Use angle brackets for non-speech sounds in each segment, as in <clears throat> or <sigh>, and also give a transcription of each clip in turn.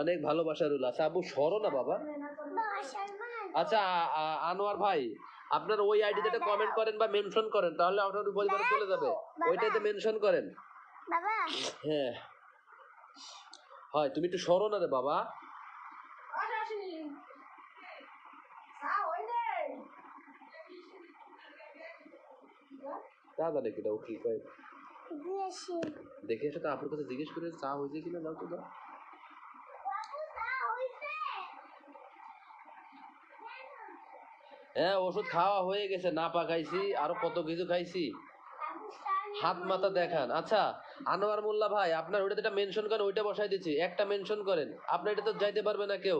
অনেক ভালোবাসা রইল আচ্ছা আবু সরো না বাবা। আচ্ছা আনোয়ার ভাই আপনার ওই আইডিতে একটা কমেন্ট করেন বা মেনশন করেন তাহলে আপনার পরিবারে চলে যাবে। ওইটাতে মেনশন করেন। বাবা। হ্যাঁ। হয় তুমি একটু সরো না রে বাবা। তা জানে কিনা ও দেখে এসে তো আপুর কাছে জিজ্ঞেস করে চা হয়েছে কিনা দাও তো দাও। হ্যাঁ ওষুধ খাওয়া হয়ে গেছে না পা খাইছি আরও কত কিছু খাইছি। হাত মাথা দেখান। আচ্ছা আনোয়ার মোল্লা ভাই আপনার ওইটাতে একটা মেনশন করেন ওইটা বসাই দিচ্ছি। একটা মেনশন করেন। আপনার এটা তো যাইতে পারবে না কেউ।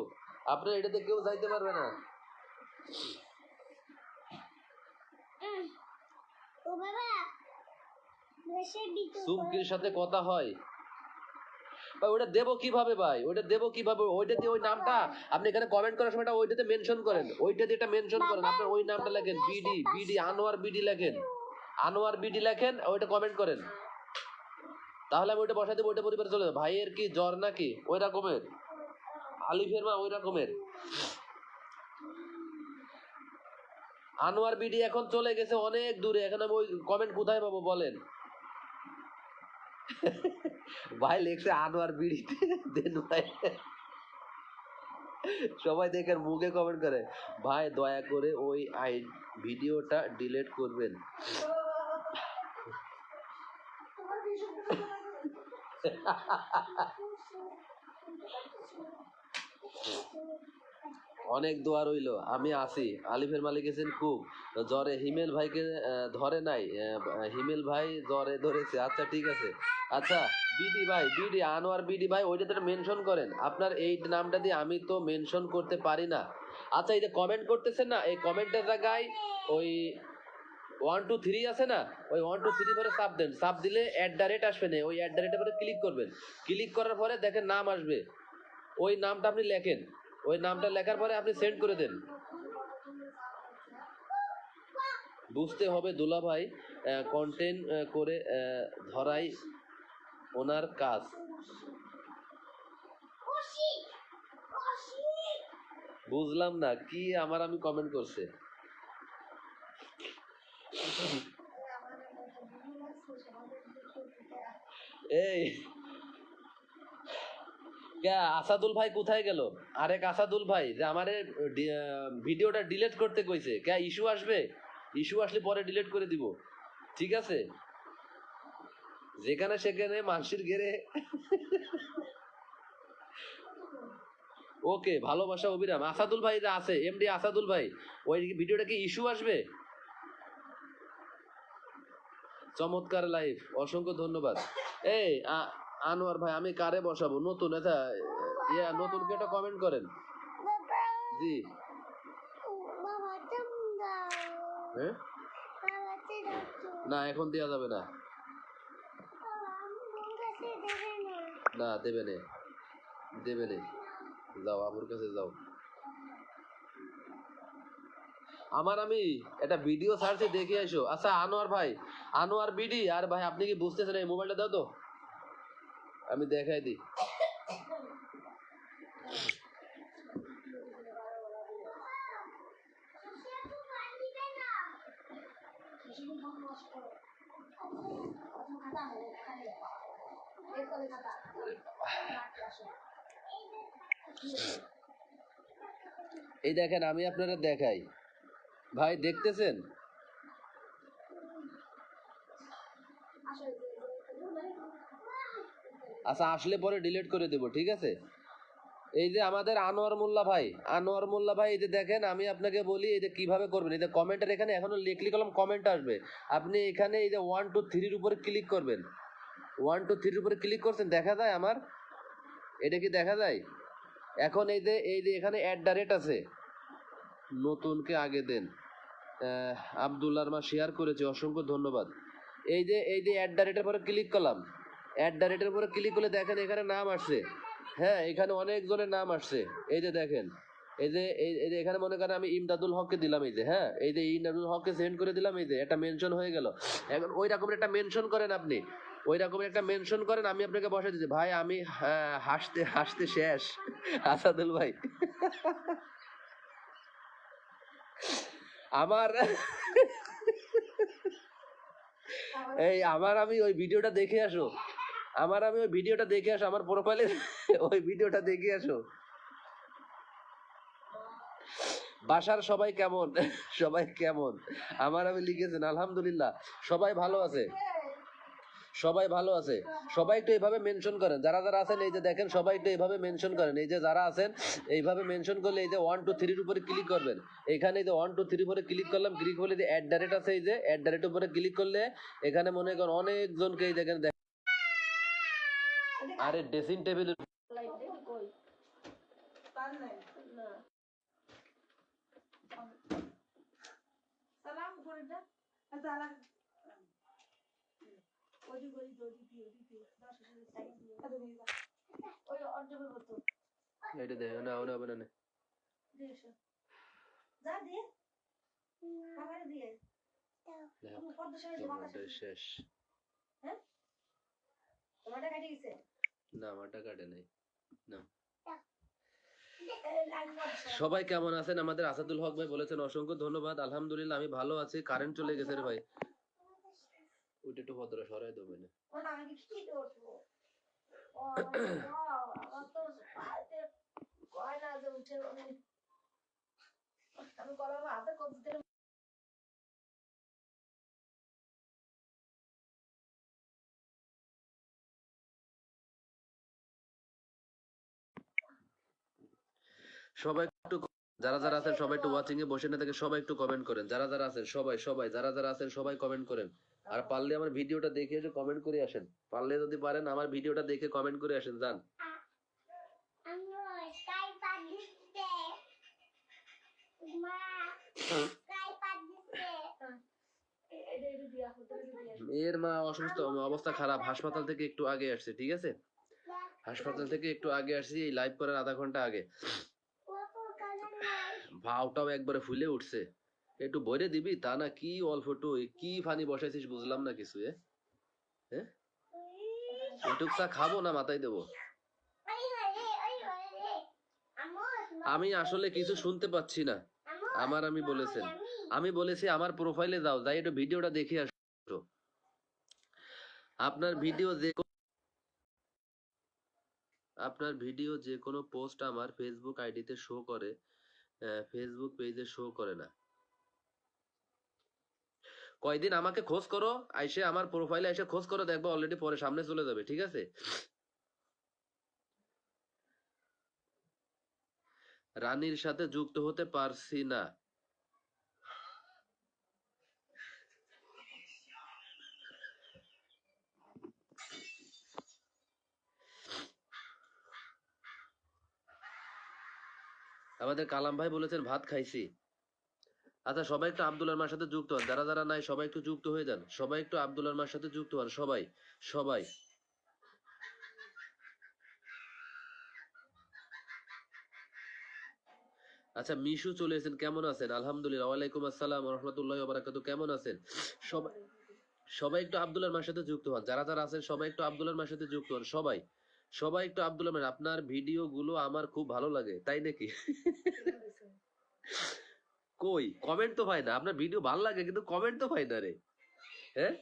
আপনার এটাতে কেউ যাইতে পারবে না। ও বাবা সুমকির সাথে কথা হয়। ভাই ওটা দেবো কীভাবে ভাই? ওইটা দেবো কীভাবে? ওইটা দিয়ে ওই নামটা, আপনি এখানে কমেন্ট করার সময় ওইটাতে মেনশন করেন। ওইটা দিয়ে এটা মেনশন করেন। আপনার ওই নামটা লেখেন বিডি বিডি আনোয়ার বিডি লেখেন। আনোয়ার বিডি লেখেন, ওইটা কমেন্ট করেন। তাহলে আমি ওইটা বসাই দেবো, ওইটা পরিবারে চলে যাবে। ভাইয়ের কি জ্বর নাকি? ওই রকমের। আলিফের মা, ওই রকমের। আনোয়ার বিডি এখন চলে গেছে অনেক দূরে। এখন আমি ওই কমেন্ট কোথায় পাবো বলেন? ভাই লেখছে আনোয়ার বিড়িতে, দেন ভাই। সবাই দেখেন, মুখে কমেন্ট করে। ভাই, দয়া করে ওই আই, ভিডিওটা ডিলিট করবেন। <laughs> অনেক দোয়া রইল, আমি আসি আলিফের মালিক গেছেন খুব। জ্বরে হিমেল ভাইকে ধরে নাই হিমেল ভাই জ্বরে ধরেছে। আচ্ছা ঠিক আছে। আচ্ছা বিডি ভাই, বিডি, আনোয়ার বিডি ভাই, ওইটাতে মেনশন করেন। আপনার এই নামটা দিয়ে আমি তো মেনশন করতে পারি না। আচ্ছা এই যে কমেন্ট করতেছেন না, এই কমেন্টের জায়গায় ওই ওয়ান টু থ্রি আছে না? ওই ওয়ান টু থ্রি পরে সাপ দেন। সাপ দিলে অ্যাট দ্য রেট আসবে না। ওই অ্যাট দ্য রেটের পরে ক্লিক করবেন। ক্লিক করার পরে দেখেন নাম আসবে। ওই নামটা আপনি লেখেন। ওই নামটা লেখার পরে আপনি সেন্ড করে দেন। বুঝতে হবে দুলা ভাই কন্টেন্ট করে ধরাই ওনার কাজ। বুঝলাম না, কি আমার আমি কমেন্ট করছে? এই আসাদুল ভাই কোথায় গেল? আরেক আসাদুল ভাই, যে আমারে ভিডিওটা ডিলিট করতে কইছে। কে, ইস্যু আসবে? ইস্যু আসলে পরে ডিলিট করে দিব। ঠিক আছে? যেখানে সেখানে মানসির ঘেরে। <laughs> ওকে, ভালোবাসা অভিরাম। আসাদুল ভাই যে আছে এমডি আসাদুল ভাই, ওই ভিডিওটা কি ইস্যু আসবে? চমৎকার লাইফ অসংখ্য ধন্যবাদ। এই আনোয়ার ভাই আমি কারে বসাবো? নতুন এটা ইয়া নতুন কে কমেন্ট করেন? জি। হ্যাঁ। না এখন দেওয়া যাবে না। না। দেবে নে। দেবে নে। যাও আমার কাছে যাও। আমার আমি একটা ভিডিও সার্চে দেখে আসো। আচ্ছা আনোয়ার ভাই আনোয়ার বিডি আর ভাই আপনি কি বুঝতেছেন এই মোবাইলটা দাও তো। আমি দেখাই দিই। এই দেখেন আমি আপনারা দেখাই। ভাই দেখতেছেন? আচ্ছা আসলে পরে ডিলিট করে দেব, ঠিক আছে? এই যে আমাদের আনোয়ার মোল্লা ভাই, আনোয়ার মোল্লা ভাই, এই যে দেখেন, আমি আপনাকে বলি, এই যে কীভাবে করবেন? এই যে কমেন্টের এখানে এখনও লিখলি কলম কমেন্ট আসবে। আপনি এখানে এই যে ওয়ান টু থ্রির উপরে ক্লিক করবেন। ওয়ান টু থ্রির উপরে ক্লিক করছেন, দেখা যায় আমার? এটা কি দেখা যায়? এখন এই যে এই যে এখানে অ্যাট দ্য রেট আছে। নতুনকে আগে দেন। আবদুল্লার মা শেয়ার করেছে, অসংখ্য ধন্যবাদ। এই যে এই যে অ্যাট দ্য রেটের পরে ক্লিক করলাম। অ্যাট দ্য রেটের উপরে ক্লিক করলে দেখেন এখানে নাম আসছে। হ্যাঁ এখানে অনেকজনের নাম আসছে। এই যে দেখেন, এই যে এই যে এখানে মনে করেন আমি ইমদাদুল হককে দিলাম এই যে হ্যাঁ এই যে ইমদাদুল হককে সেন্ড করে দিলাম এই যে, একটা মেনশন হয়ে গেল। এখন ওই রকমের একটা মেনশন করেন আপনি। ওই রকমের একটা মেনশন করেন, আমি আপনাকে বসে দিচ্ছি। ভাই, আমি হাসতে হাসতে শেষ। আসাদুল ভাই। আমার এই, আমার আমি ওই ভিডিওটা দেখে আসো। আমার আমি ওই ভিডিওটা দেখে আসো, আমার প্রোফাইলে <laughs> ওই ভিডিওটা দেখে আসো। বাসার সবাই কেমন? <laughs> সবাই কেমন? আমার আমি লিখেছেন, আলহামদুলিল্লাহ। সবাই ভালো আছে? সবাই ভালো আছে? সবাই একটু এইভাবে মেনশন করেন। যারা যারা আছেন, এই যে দেখেন, সবাই একটু এইভাবে মেনশন করেন। এই যে যারা আছেন, এইভাবে মেনশন করলে এই যে ওয়ান টু থ্রির উপরে ক্লিক করবেন। এখানে এই যে ওয়ান টু থ্রি উপরে ক্লিক করলাম ক্লিক করলে যে অ্যাড ডাইরেক্ট আছে, এই যে অ্যাড ডাইরেক্ট উপরে ক্লিক করলে এখানে মনে করেন অনেকজনকে এই দেখেন দেখ- আরে ড্রেসিং টেবিল সালাম করে দা সালাম ওই গরি দড়ি দিয়ে দিয়ে দশ হাজার টাকা দিয়ে আচ্ছা এটা না হবে না নে। যা দিয়ে। কাকারে দিয়ে। শেষ। হ্যাঁ? তোমারটা কাটে গেছে না আমারটা কাটে নাই। না। এই লাইন মারছে সবাই কেমন আছেন? আমাদের আসাদুল হক ভাই বলেছেন অসংখ্য ধন্যবাদ। আলহামদুলিল্লাহ আমি ভালো আছি। কারেন্ট চলে গেছে রে ভাই। ওইটা একটু ভদ্র সরাই দেবে না আমি কি করব? ও সবাই একটু যারা যারা আছেন সবাই একটু ওয়াচিং এ বসে না থেকে সবাই একটু কমেন্ট করেন। যারা যারা আছেন সবাই সবাই যারা যারা আছেন সবাই কমেন্ট করেন। আর পারলে আমার ভিডিওটা দেখে এসে কমেন্ট করে আসেন। পারলে যদি পারেন আমার ভিডিওটা দেখে কমেন্ট করে আসেন যান। দিচ্ছে মা অসুস্থ অবস্থা খারাপ। হাসপাতাল থেকে একটু আগে আসছে ঠিক আছে? হাসপাতাল থেকে একটু আগে আসছি এই লাইভ করার আধা ঘণ্টা আগে। ভাওটাও একবারে ফুলে উঠছে। একটু বইরে দিবি, তা না কি অল্প একটু কি ফানি বসাইছিস বুঝলাম না কিছু হ্যাঁ এটুক চা খাব না মাথায় দেবো? আমি আসলে কিছু শুনতে পাচ্ছি না। আমার আমি বলেছেন। আমি বলেছি আমার প্রোফাইলে যাও, যাই একটু ভিডিওটা দেখে আসো। আপনার ভিডিও যে আপনার ভিডিও যে কোনো পোস্ট আমার ফেসবুক আইডিতে শো করে ফেসবুক পেজে শো করে না। কয়দিন আমাকে খোঁজ করো, আইসে আমার প্রোফাইলে এসে খোঁজ করো, দেখব অলরেডি পরে সামনে চলে যাবে, ঠিক আছে? রানীর সাথে যুক্ত হতে পারছি না। আমাদের কালাম ভাই বলেছেন, ভাত খাইছি। আচ্ছা সবাই একটু আব্দুল্লার মার সাথে যুক্ত হন। যারা যারা নাই, সবাই একটু যুক্ত হয়ে যান। সবাই একটু আব্দুল্লার মার সাথে যুক্ত হন, সবাই সবাই। আচ্ছা মিশু চলে এসেছেন, কেমন আছেন? আলহামদুলিল্লাহ, ওয়ালাইকুম আসসালাম রহমতুল্লাহ বারাকাতু কেমন আছেন? সবাই সবাই একটু আব্দুল্লার মার সাথে যুক্ত হন। যারা যারা আছেন, সবাই একটু আব্দুল্লার মার সাথে যুক্ত হন, সবাই। সবাই একটু আব্দুল্লাহ মার আপনার ভিডিও গুলো আমার খুব ভালো লাগে, তাই নাকি? কই? কমেন্ট তো পাই না, আপনার ভিডিও ভালো লাগে, কিন্তু কমেন্ট তো পাই না রে। হ্যাঁ?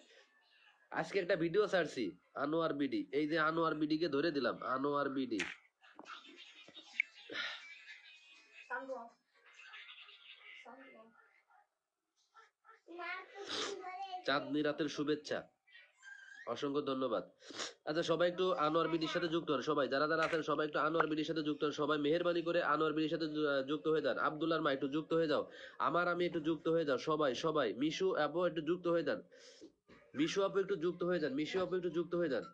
আজকে একটা ভিডিও ছাড়ছি, আনোয়ার বিডি। এই যে আনোয়ার বিডি কে ধরে দিলাম, আনোয়ার বিডি। চাঁদনি রাতের শুভেচ্ছা। অসংখ্য ধন্যবাদ। আচ্ছা সবাই একটু আনোয়ার বিডির সাথে যুক্ত হন। সবাই, যারা যারা আছেন, সবাই একটু আনোয়ার বিডির সাথে যুক্ত হন। সবাই মেহরবানি করে আনোয়ার বিডির সাথে যুক্ত হয়ে যান। আব্দুল্লার মা, একটু যুক্ত হয়ে যাও। আমার আমি একটু যুক্ত হয়ে যাও। সবাই সবাই, মিশু আপু একটু যুক্ত হয়ে যান। মিশু আপু একটু যুক্ত হয়ে যান। মিশু আপু একটু যুক্ত হয়ে যান।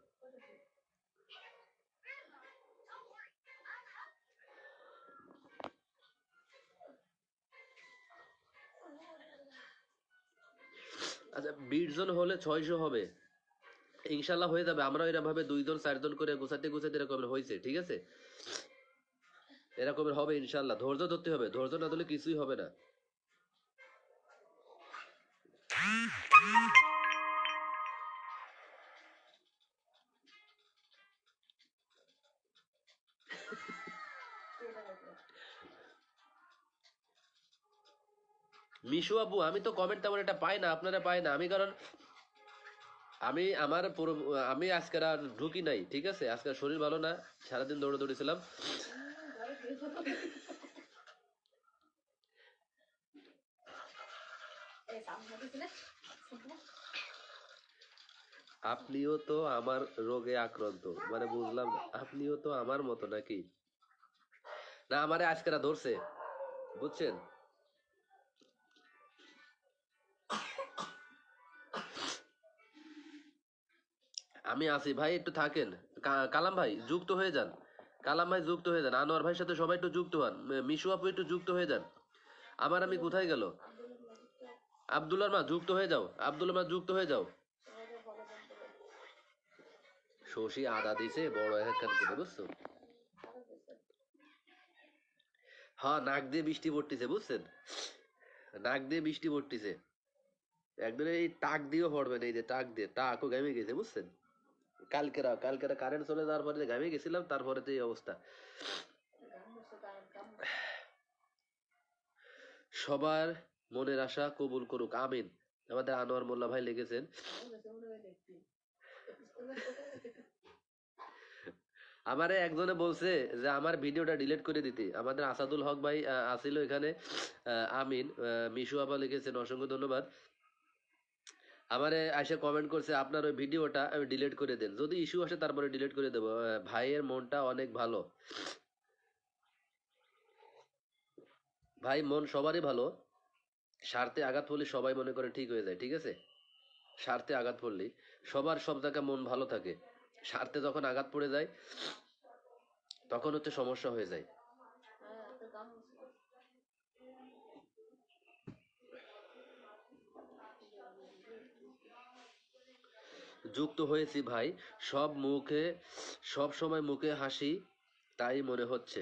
আচ্ছা বিশ জন হলে ছয়শো হবে। ইনশাল্লাহ হয়ে যাবে। আমরা এরকম ভাবে দুইজন চারজন করে গোছাতে গোছাতে এরকম হয়েছে, ঠিক আছে? এরকমের হবে ইনশাল্লাহ ধৈর্য ধরতে হবে। ধৈর্য না ধরলে কিছুই হবে না। মিশু আপু, আমি তো কমেন্ট তেমন এটা পাই না, আপনারা পাই না। আমি কারণ আমি আমার পুরো, আমি আজকে আর ঢুকি নাই, ঠিক আছে? আজকে শরীর ভালো না, সারাদিন দৌড়ে দৌড়েছিলাম। আপনিও তো আমার রোগে আক্রান্ত মানে বুঝলাম আপনিও তো আমার মতো নাকি? না, আমারে আজকেরা ধরছে, বুঝছেন? আমি আছি। ভাই, একটু থাকেন। কালাম ভাই, যুক্ত হয়ে যান। কালাম ভাই, যুক্ত হয়ে যান। আনোয়ার ভাইয়ের সাথে সবাই একটু যুক্ত হন। মিশু আপু একটু যুক্ত হয়ে যান। আমার আমি কোথায় গেল? আব্দুল্লার মা, যুক্ত হয়ে যাও। আব্দুল্লার মা, যুক্ত হয়ে যাও। শশী আদা দিছে, বড় একখান করে, বুঝছ? হ্যাঁ নাক দিয়ে বৃষ্টি পড়তেছে, বুঝছেন? নাক দিয়ে বৃষ্টি পড়তেছে। একদম এই টাক দিয়েও পড়বে না, এই যে টাক দিয়ে। টাকও গামে গেছে, বুঝছেন? কালকেরা কালকেরা কারেন্ট চলে যাওয়ার পরে গামে গেছিলাম তারপরে তো এই অবস্থা। সবার মনের আশা কবুল করুক, আমিন। আমাদের আনোয়ার মোল্লা ভাই লিখেছেন, আমারে একজনে বলছে যে, আমার ভিডিওটা ডিলিট করে দিতে। আমাদের আসাদুল হক ভাই আসিল এখানে আমিন মিশু আপা লিখেছেন, অসংখ্য ধন্যবাদ। আমারে এসে কমেন্ট করছে, আপনার ওই ভিডিওটা আমি ডিলিট করে দেন। যদি ইস্যু আসে তারপরে ডিলিট করে দেবো। ভাইয়ের মনটা অনেক ভালো। ভাই, মন সবারই ভালো। স্বার্থে আঘাত পড়লে সবাই মনে করে ঠিক হয়ে যায়, ঠিক আছে? স্বার্থে আঘাত পড়লে সবার সব জায়গায় মন ভালো থাকে। স্বার্থে যখন আঘাত পড়ে যায়, তখন হচ্ছে সমস্যা হয়ে যায়। যুক্ত হয়েছি ভাই। সব মুখে, সব সময় মুখে হাসি, তাই মনে হচ্ছে।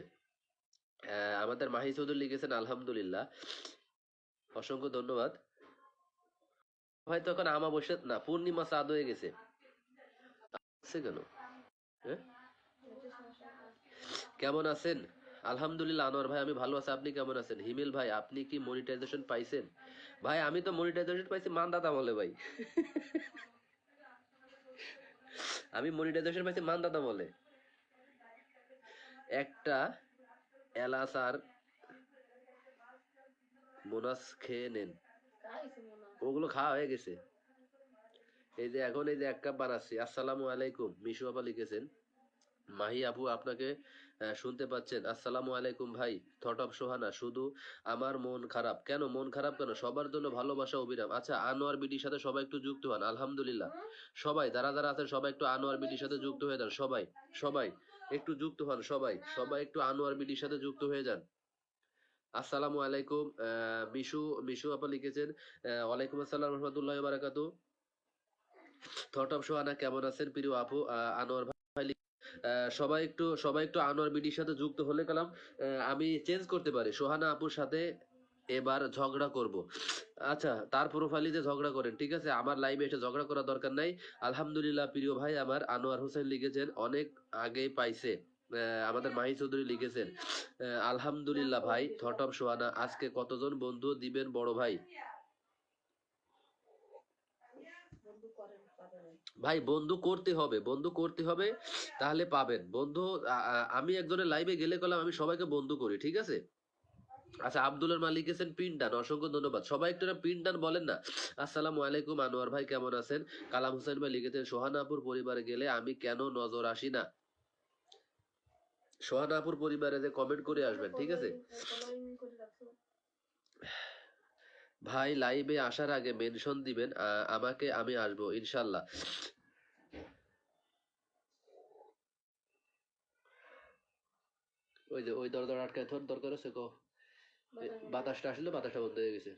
আমাদের মাহি চৌধুরী লিখেছেন, আলহামদুলিল্লাহ। অসংখ্য ধন্যবাদ। হয়তো এখন আমাবস্যা, না, পূর্ণিমা চাঁদ হয়ে গেছে। কেন? হ্যাঁ? কেমন আছেন? আলহামদুলিল্লাহ, আনোয়ার ভাই, আমি ভালো আছি। আপনি কেমন আছেন? হিমেল ভাই, আপনি কি মনিটাইজেশন পাইছেন? ভাই, আমি তো মনিটাইজেশন পাইছি মানদাতা বলে ভাই। আমি মনিটাইজেশন পাইছি মানদাতা বলে। একটা এলাচ আর মোনাস খেয়ে নেন। ওগুলো খাওয়া হয়ে গেছে। এই যে এখন এই যে এক কাপ বানাচ্ছি। আসসালামু আলাইকুম। মিশু আপা লিখেছেন, মাহি আপু, আপনাকে শুনতে পাচ্ছেন, আসসালামু আলাইকুম ভাই থট অফ সোহানা, শুধু আমার মন খারাপ। কেন, মন খারাপ কেন? সবার জন্য ভালোবাসা অবিরাম আচ্ছা আনোয়ার বিডির সাথে সবাই একটু যুক্ত হন, আলহামদুলিল্লাহ। সবাই, যারা যারা আছেন, সবাই একটু আনোয়ার বিডির সাথে যুক্ত হয়ে যান, সবাই সবাই, একটু যুক্ত হন, সবাই সবাই একটু আনোয়ার বিডির সাথে যুক্ত হয়ে যান। আসসালামু আলাইকুম মিশু মিশু আপা লিখেছেন ওয়ালাইকুম আসসালাম রহমতুল্লাহ বারাকাতু। থট অফ সোহানা, কেমন আছেন প্রিয় আপু আনোয়ার সবাই একটু সবাই একটু আনোয়ার বিডির সাথে যুক্ত হলে কালাম আমি চেঞ্জ করতে পারি। সোহানা আপুর সাথে এবার ঝগড়া করব। আচ্ছা তার প্রোফাইলে যে ঝগড়া করেন, ঠিক আছে? আমার লাইভে এসে ঝগড়া করার দরকার নাই। আলহামদুলিল্লাহ, প্রিয় ভাই আমার, আনোয়ার হোসেন লিখেছেন, অনেক আগেই পাইছে। আমাদের মাহি চৌধুরী লিখেছেন আলহামদুলিল্লাহ ভাই থট অফ সোহানা, আজকে কতজন বন্ধু দিবেন বড় ভাই? ভাই বন্ধু করতে হবে বন্ধু করতে হবে তাহলে পাবেন। বন্ধু আমি একজনের লাইভে গেলে কলাম আমি সবাইকে বন্ধু করি ঠিক আছে? আচ্ছা আব্দুলের মালিক লিখেছেন পিনডান অসংখ্য ধন্যবাদ। সবাই একটু না পিনডান বলেন না। আসসালামু আলাইকুম আনোয়ার ভাই কেমন আছেন? কালাম হোসেন ভাই লিখেছেন সোহানাপুর পরিবারে গেলে আমি কেন নজর আসি না? সোহানাপুর পরিবারে যে কমেন্ট করে আসবেন ঠিক আছে? ভাই লাইভে আসার আগে মেনশন দিবেন আমাকে আমি আসব ইনশাল্লাহ। ওই যে ওই দরজা আটকায় থর দরকার আছে কো বাতাসটা আসলে বাতাসটা বন্ধ হয়ে গেছে।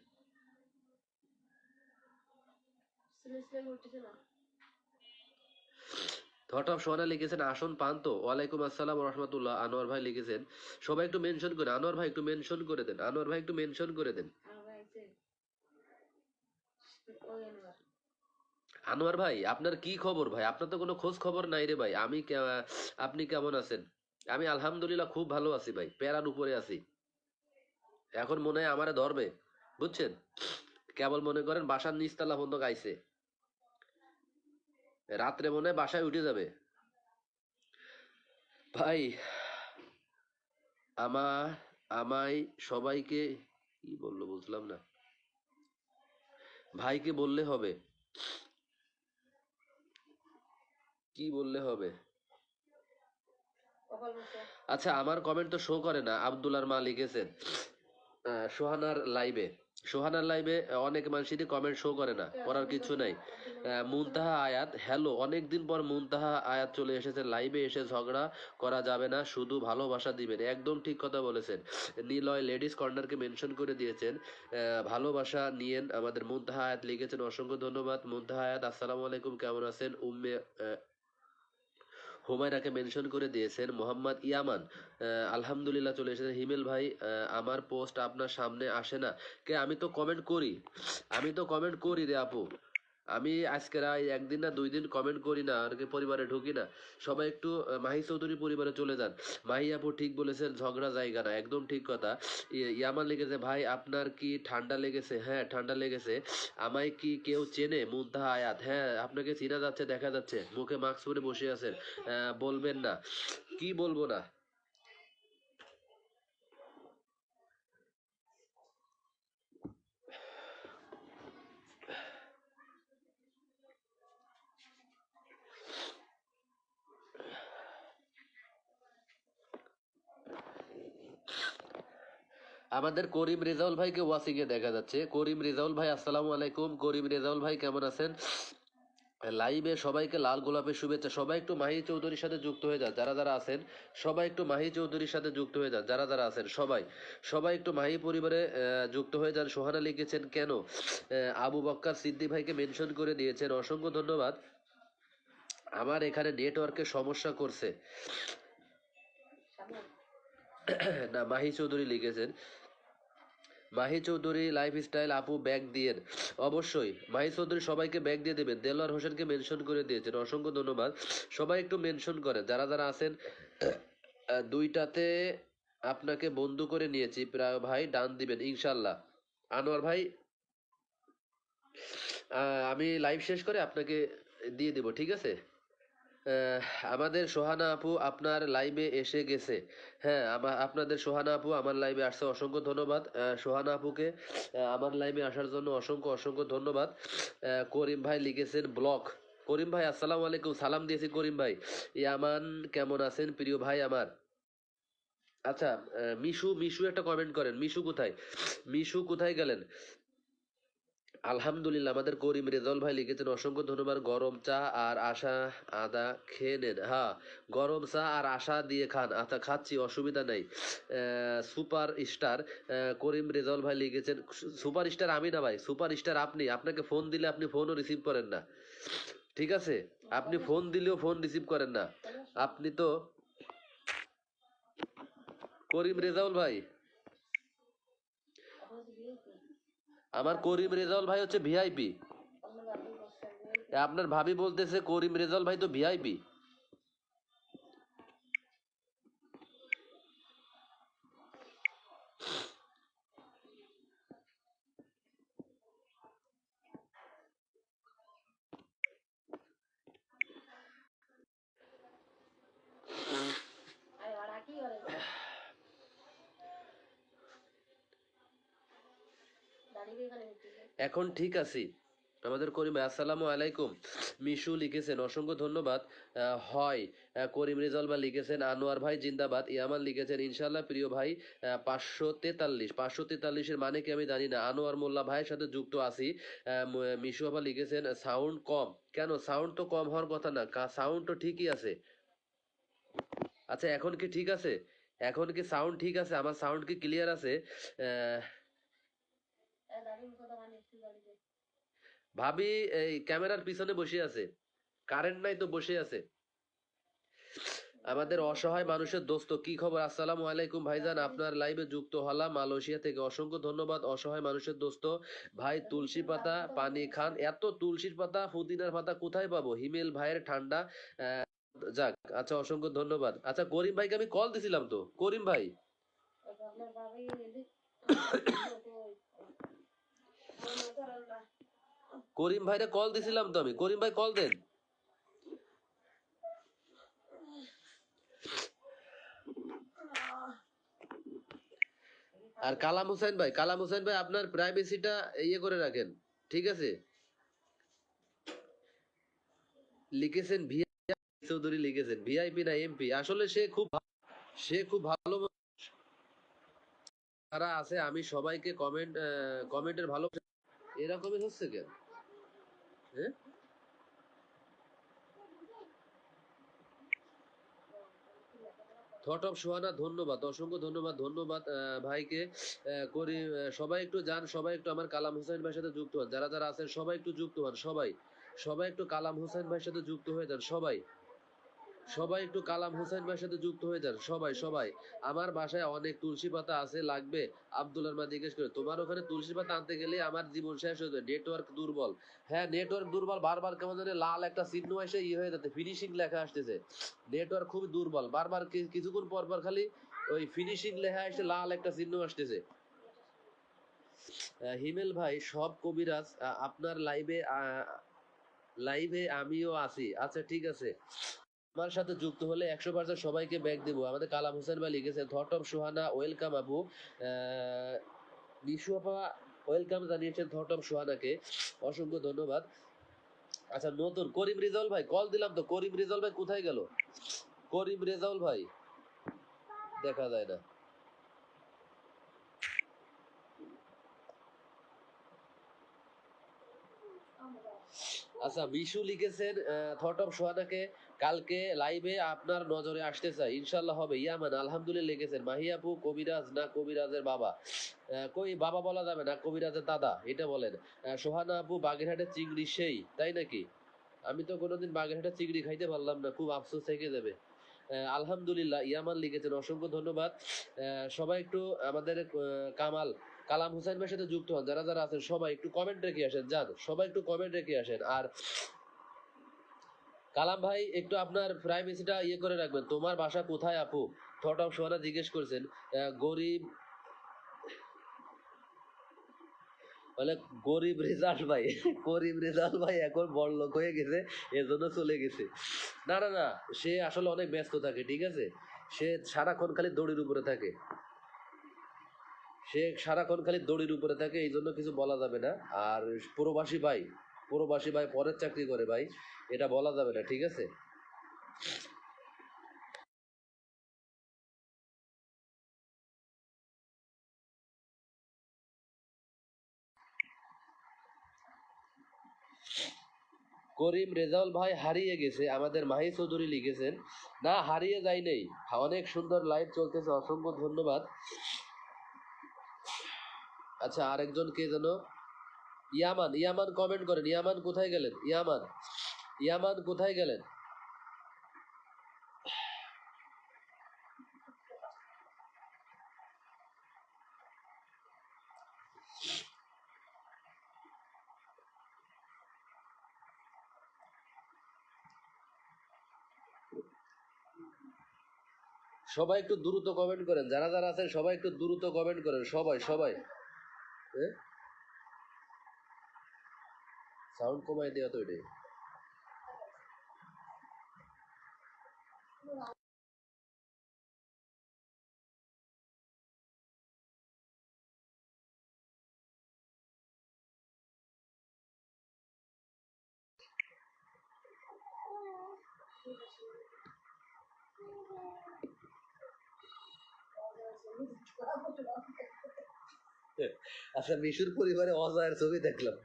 অফ সোহানা লিখেছেন আসন পান তো। ওয়ালাইকুম আসসালাম রহমতুল্লাহ আনোয়ার ভাই লিখেছেন সবাই একটু মেনশন করে আনোয়ার ভাই একটু মেনশন করে দেন আনোয়ার ভাই একটু মেনশন করে দেন আমার ভাইছে ওই এনবার আনোয়ার ভাই, আপনার কি খবর ভাই? আপনার তো কোনো খোঁজ খবর নাই রে ভাই। আমি আপনি কেমন আছেন? আমি আলহামদুলিল্লাহ খুব ভালো আছি ভাই, প্যারার উপরে আছি। এখন মনে হয় আমারে ধরবে, বুঝছেন? কেবল মনে করেন বাসার নিচতলা বন্ধ গাইছে। রাত্রে মনে হয় বাসায় উঠে যাবে। ভাই আমার আমায় সবাইকে, কি বলল বুঝলাম না। ভাইকে বললে হবে। কি বললে হবে? আচ্ছা আমার কমেন্ট তো শো করে না আব্দুলার মা লিখেছেন সোহানার লাইভে সোহানার লাইভে অনেক মানুষেরই কমেন্ট শো করে না করার কিছু নাই। মুনতাহা আয়াত হ্যালো অনেকদিন পর মুনতাহা আয়াত চলে এসেছে লাইভে এসে ঝগড়া করা যাবে না শুধু ভালোবাসা দিবেন। একদম ঠিক কথা বলেছেন। নিলয় লেডিস কর্নারকে মেনশন করে দিয়েছেন আহ, ভালোবাসা নিয়েন আমাদের মুনতাহা আয়াত লিখেছেন অসংখ্য ধন্যবাদ। মুনতাহা আয়াত আসসালামু আলাইকুম কেমন আছেন? উম্মে হুমায়রাকে মেনশন করে দিয়েছেন মোহাম্মদ ইয়ামান। আলহামদুলিল্লাহ চলে এসেছেন। হিমেল ভাই আমার পোস্ট আপনার সামনে আসে না। কে, আমি তো কমেন্ট করি। আমি তো কমেন্ট করি রে আপু। আমি আজকে রায় একদিন না দুই দিন কমেন্ট করি না, আর কি পরিবারে ঢুকি না। সবাই একটু মাহি চৌধুরী পরিবারে চলে যান। মাহি আপু ঠিক বলেছেন, ঝগড়া জায়গা না, একদম ঠিক কথা। ইয়ামান লিখেছে ভাই, আপনার কি ঠান্ডা লেগেছে? হ্যাঁ ঠান্ডা লেগেছে। আমায় কি কেউ চেনে? মুন্তাহা আয়াত। হ্যাঁ আপনাকে চিনা যাচ্ছে, দেখা যাচ্ছে। মুখে মাস্ক পরে বসে আছেন। বলবেন না। কি বলব না? আমাদের করিম রেজাউল ভাইকে ওয়াসিং এ দেখা যাচ্ছে। করিম রেজাউল ভাই, আসসালামু আলাইকুম। করিম রেজাউল ভাই, কেমন আছেন? লাইভে সবাইকে লাল গোলাপের শুভেচ্ছা। সবাই একটু মাহি চৌধুরীর সাথে যুক্ত হয়ে যান। যারা যারা আছেন, সবাই একটু মাহি চৌধুরীর সাথে যুক্ত হয়ে যান। যারা যারা আছেন, সবাই। সবাই একটু মাহি পরিবারে যুক্ত হয়ে যান। সোহানা লিখেছেন, কেন? আবু বক্কর সিদ্দি ভাইকে মেনশন করে দিয়েছেন অসংখ্য ধন্যবাদ। আমার এখানে নেটওয়ার্কের সমস্যা করছে। <clears throat> না মাহি চৌধুরী লিখেছেন। মাহি চৌধুরী লাইফস্টাইল আপু ব্যাগ দিয়েন অবশ্যই মাহি চৌধুরী সবাইকে ব্যাগ দিয়ে দেবেন। দেলোয়ার হোসেনকে মেনশন করে দিয়েছেন। অসংখ্য ধন্যবাদ। সবাই একটু মেনশন করেন। যারা যারা আছেন দুইটাতে আপনাকে বন্ধু করে নিয়েছি। প্রায় ভাই ডান দিবেন ইনশাল্লাহ আনোয়ার ভাই আমি লাইভ শেষ করে আপনাকে দিয়ে দেব, ঠিক আছে? আমাদের সোহানা আপু আপনার লাইভে এসে গেছে। হ্যাঁ আপনাদের সোহানা আপু আমার লাইভে আসছে, অসংখ্য ধন্যবাদ। সোহানা আপুকে আমার লাইভে আসার জন্য অসংখ্য অসংখ্য ধন্যবাদ। করিম ভাই লিখেছেন ব্লক করিম ভাই, আসসালামু আলাইকুম। সালাম দিয়েছি করিম ভাই। ইয়ামান, কেমন আছেন? প্রিয় ভাই আমার। আচ্ছা মিশু মিশু একটা কমেন্ট করেন। মিশু কোথায়? মিশু কোথায় গেলেন? আলহামদুলিল্লাহ, আমাদের করিম রেজাউল ভাই লিখেছেন, অসংখ্য ধন্যবাদ, গরম চা আর আশা আদা খেয়ে নেন। হ্যাঁ গরম চা আর আশা দিয়ে খান। আচ্ছা খাচ্ছি, অসুবিধা নেই। সুপার স্টার করিম রেজাউল ভাই লিখেছেন, সুপার স্টার আমি না ভাই, সুপার স্টার আপনি। আপনাকে ফোন দিলে আপনি ফোনও রিসিভ করেন না। ঠিক আছে? আপনি ফোন দিলেও ফোন রিসিভ করেন না। আপনি তো করিম রেজাউল ভাই এখন তো বিয়ে কি আমার করিম রেজাউল ভাই হচ্ছে ভিআইপি। আপনার ভাবি বলতেছে করিম রেজাউল ভাই তো ভিআইপি। এখানে ঠিক আছি। আমাদের করিম, আসসালামু আলাইকুম। মিশু লিখেছেন, অসংখ্য ধন্যবাদ। হয় করিম রেজাউল ভাই লিখেছেন, আনোয়ার ভাই জিন্দাবাদ। ইয়ামান লিখেছেন ইনশাল্লাহ প্রিয় ভাই পাঁচশো তেতাল্লিশ। পাঁচশো তেতাল্লিশের মানে কি আমি জানি না। আনোয়ার মোল্লা ভাইয়ের সাথে যুক্ত আছি। মিশু আবার লিখেছেন, সাউন্ড কম। কেন? সাউন্ড তো কম হওয়ার কথা না। সাউন্ড তো ঠিকই আছে। আচ্ছা এখন কি ঠিক আছে? এখন কি সাউন্ড ঠিক আছে? আমার সাউন্ড কি ক্লিয়ার আছে আহ, এ দাঁড়িয়ে কথা মানে একটু দাঁড়িয়ে ভাবি, এই ক্যামেরার পিছনে বসে আছে। কারেন্ট নাই তো বসে আছে। আমাদের অসহায় মানুষের দোস্ত, কি খবর? আসসালামু আলাইকুম ভাইজান, আপনার লাইভে যুক্ত হলাম মালয়েশিয়া থেকে। অসংখ্য ধন্যবাদ অসহায় মানুষের দোস্ত। ভাই, তুলসী পাতা, পানি খান, এত তুলসীর পাতা, পুদিনার পাতা কোথায় পাবো? হিমেল ভাইয়ের ঠান্ডা যাক আচ্ছা অসংখ্য ধন্যবাদ। আচ্ছা করিম ভাইকে আমি কল দিছিলাম তো। করিম ভাই আপনার বাবাই এদিক মনে করেন না করিম ভাইরে কল দিছিলাম তো আমি। করিম ভাই কল দেন। আর কালাম হোসেন ভাই, কালাম হোসেন ভাই আপনার প্রাইভেসিটা ইয়ে করে রাখেন, ঠিক আছে? লিখেছেন ভিআই চৌধুরী লিখেছেন। ভিআইপি না এমপি আসলে সে খুব সে খুব ভালো। যারা আছে, আমি সবাইকে কমেন্ট কমেন্টের ভালো এরকমই হচ্ছে কেন? হ্যাঁ? থট অফ সোহানা, ধন্যবাদ, অসংখ্য ধন্যবাদ ধন্যবাদ ভাইকে করি সবাই একটু যান, সবাই একটু আমার কালাম হোসেন ভাইয়ের সাথে যুক্ত হন। যারা যারা আছেন, সবাই একটু যুক্ত হন, সবাই সবাই একটু কালাম হোসেন ভাইয়ের সাথে যুক্ত হয়ে যান, সবাই। সবাই একটু কালাম হোসেন ভাইয়ের সাথে যুক্ত হয়ে যান। সবাই সবাই। আমার বাসায় অনেক তুলসী পাতা আছে, লাগবে? আব্দুল মা জিজ্ঞেস করে, তোমার ওখানে তুলসী পাতা আনতে গেলে আমার জীবন শেষ হয়ে যায় নেটওয়ার্ক দুর্বল। হ্যাঁ নেটওয়ার্ক দুর্বল, বারবার কেমন জানি লাল একটা চিহ্ন এসে ইয়ে হয়ে যাচ্ছে ফিনিশিং লেখা আসতেছে। নেটওয়ার্ক খুবই দুর্বল, বারবার কিছুক্ষণ পর পর খালি ওই ফিনিশিং লেখা এসে লাল একটা চিহ্ন আসতেছে। হিমেল ভাই, সব কবিরাজ আপনার লাইভে লাইভে আমিও আছি। আচ্ছা ঠিক আছে। আমার সাথে যুক্ত হলে একশো পার্সেন্ট সবাইকে ব্যাগ দেবো। আমাদের কালাম হোসেন ভাই লিখেছে thought of Sohana welcome Abu Nishu আপা ওয়েলকাম জানিয়েছেন থট অফ সোহানাকে। অসংখ্য ধন্যবাদ। আচ্ছা নতুন, করিম রেজাউল ভাই কল দিলাম তো। করিম রিজাল ভাই কোথায় গেল? করিম রেজাউল ভাই, দেখা যায় না। আচ্ছা বিশু লিখেছেন থট অফ সোহানাকে কালকে লাইভে আপনার নজরে আসতে চাই। ইনশাল্লাহ হবে। ইয়ামান, আলহামদুলিল্লাহ লিখেছেন, মাহিয়াপু কবিরাজ না কবিরাজের বাবা? কই, বাবা বলা যাবে না, কবিরাজের দাদা, এটা বলেন। সোহানা আপু বাগেরহাটের চিংড়ি সেই, তাই নাকি? আমি তো কোনোদিন বাগেরহাটের চিংড়ি খাইতে পারলাম না, খুব আফসোস থেকে যাবে। আলহামদুলিল্লাহ, ইয়ামান লিখেছেন, অসংখ্য ধন্যবাদ। সবাই একটু আমাদের কামাল কালাম হুসাইন ভাইয়ের সাথে যুক্ত হন, যারা যারা আছেন সবাই একটু কমেন্ট রেখে আসেন, যান, সবাই একটু কমেন্ট রেখে আসেন। আর কালাম ভাই, একটু আপনার প্রাইভেসিটা ইয়ে করে রাখবেন। তোমার বাসা কোথায় আপু? থট অফ সোহানা জিজ্ঞেস করছেন গরিব বলে গরিব রেজাল্ট ভাই, গরিব রেজাল্ট ভাই এখন বড় লোক হয়ে গেছে, এজন্য চলে গেছে। না না না, সে আসলে অনেক ব্যস্ত থাকে, ঠিক আছে? সে সারাক্ষণ খালি দড়ির উপরে থাকে। সে সারাক্ষণ খালি দড়ির উপরে থাকে, এই জন্য কিছু বলা যাবে না। আর প্রবাসী ভাই প্রবাসী ভাই পরের চাকরি করে ভাই, এটা বলা যাবে না, ঠিক আছে? করিম রেজাউল ভাই হারিয়ে গেছে, আমাদের মাহি চৌধুরী লিখেছেন, না, হারিয়ে যায় নেই অনেক সুন্দর লাইভ চলতেছে, অসংখ্য ধন্যবাদ। আচ্ছা আরেকজন কে যেন? ইয়ামান ইয়ামান কমেন্ট করেন। ইয়ামান কোথায় গেলেন? ইয়ামান ইয়ামান কোথায় গেলেন? সবাই একটু দ্রুত কমেন্ট করেন। যারা যারা আছেন, সবাই একটু দ্রুত কমেন্ট করেন। সবাই সবাই। সাউন্ড কমাই দেওয়া তো এটাই আচ্ছা মিশুর পরিবারে অজয়ের ছবি দেখলাম।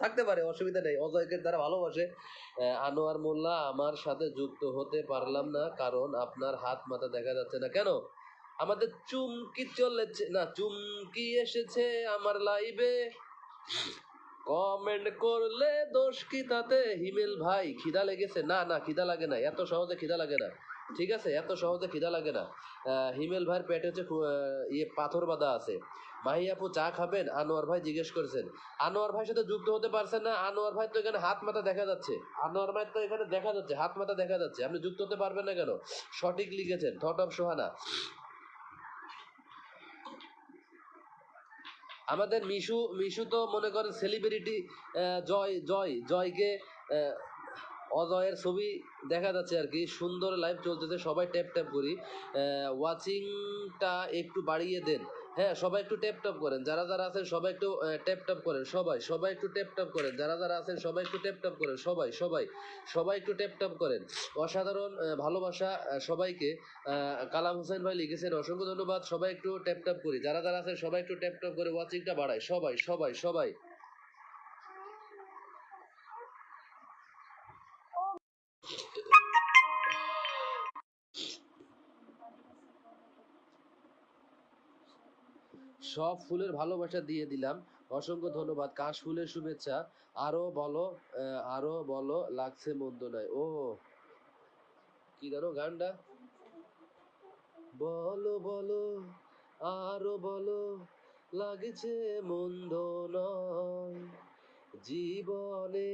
থাকতে পারে, অসুবিধা নেই। অজয়কে তারা ভালোবাসে। আনোয়ার মোল্লা আমার সাথে যুক্ত হতে পারলাম না, কারণ আপনার হাত মাথা দেখা যাচ্ছে না। কেন? আমাদের চুমকি চলেছে, না, চুমকি এসেছে আমার লাইভে কমেন্ট করলে দোষ কি তাতে? হিমেল ভাই, খিদা লেগেছে? না না, খিদা লাগে না। এত সহজে খিদা লাগে না। ঠিক আছে? এত সহজে খিদা লাগে না। হিমেল ভাইয়ের পেটে হচ্ছে ইয়ে পাথর বাঁধা আছে। মাহি আপু চা খাবেন? আনোয়ার ভাই জিজ্ঞেস করেছেন। আনোয়ার ভাই সাথে যুক্ত হতে পারছেন না, আনোয়ার ভাই তো এখানে হাত মাথা দেখা যাচ্ছে। আনোয়ার ভাই তো এখানে দেখা যাচ্ছে, হাত মাথা দেখা যাচ্ছে। আপনি যুক্ত হতে পারবেন না কেন? সঠিক লিখেছেন, থট অফ সোহানা। আমাদের মিশু মিশু তো মনে করেন সেলিব্রিটি জয় জয়, জয়কে অজয়ের ছবি দেখা যাচ্ছে আর কি। সুন্দর লাইভ চলতেছে, সবাই ট্যাপ ট্যাপ করি। ওয়াচিংটা একটু বাড়িয়ে দেন। হ্যাঁ সবাই একটু ট্যাপ টপ করেন। যারা যারা আছেন, সবাই একটু ট্যাপ টপ করেন। সবাই সবাই একটু ট্যাপ টপ করেন। যারা যারা আছেন, সবাই একটু ট্যাপ টপ করেন। সবাই সবাই সবাই একটু ট্যাপ টপ করেন। অসাধারণ ভালোবাসা সবাইকে কালাম হোসেন ভাই লিখেছেন, অসংখ্য ধন্যবাদ, সবাই একটু ট্যাপ টপ করি। যারা যারা আছেন, সবাই একটু ট্যাপ টপ করে ওয়াচিংটা বাড়ায়। সবাই সবাই সবাই। সব ফুলের ভালোবাসা দিয়ে দিলাম। অসংখ্য ধন্যবাদ। কাশ ফুলের শুভেচ্ছা। আরও বলো আরও বলো, লাগছে মন্দ নয়। ও, কি জানো গানটা? বলো বলো, আরও বলো, লাগছে মন্দ নয়। জীবনে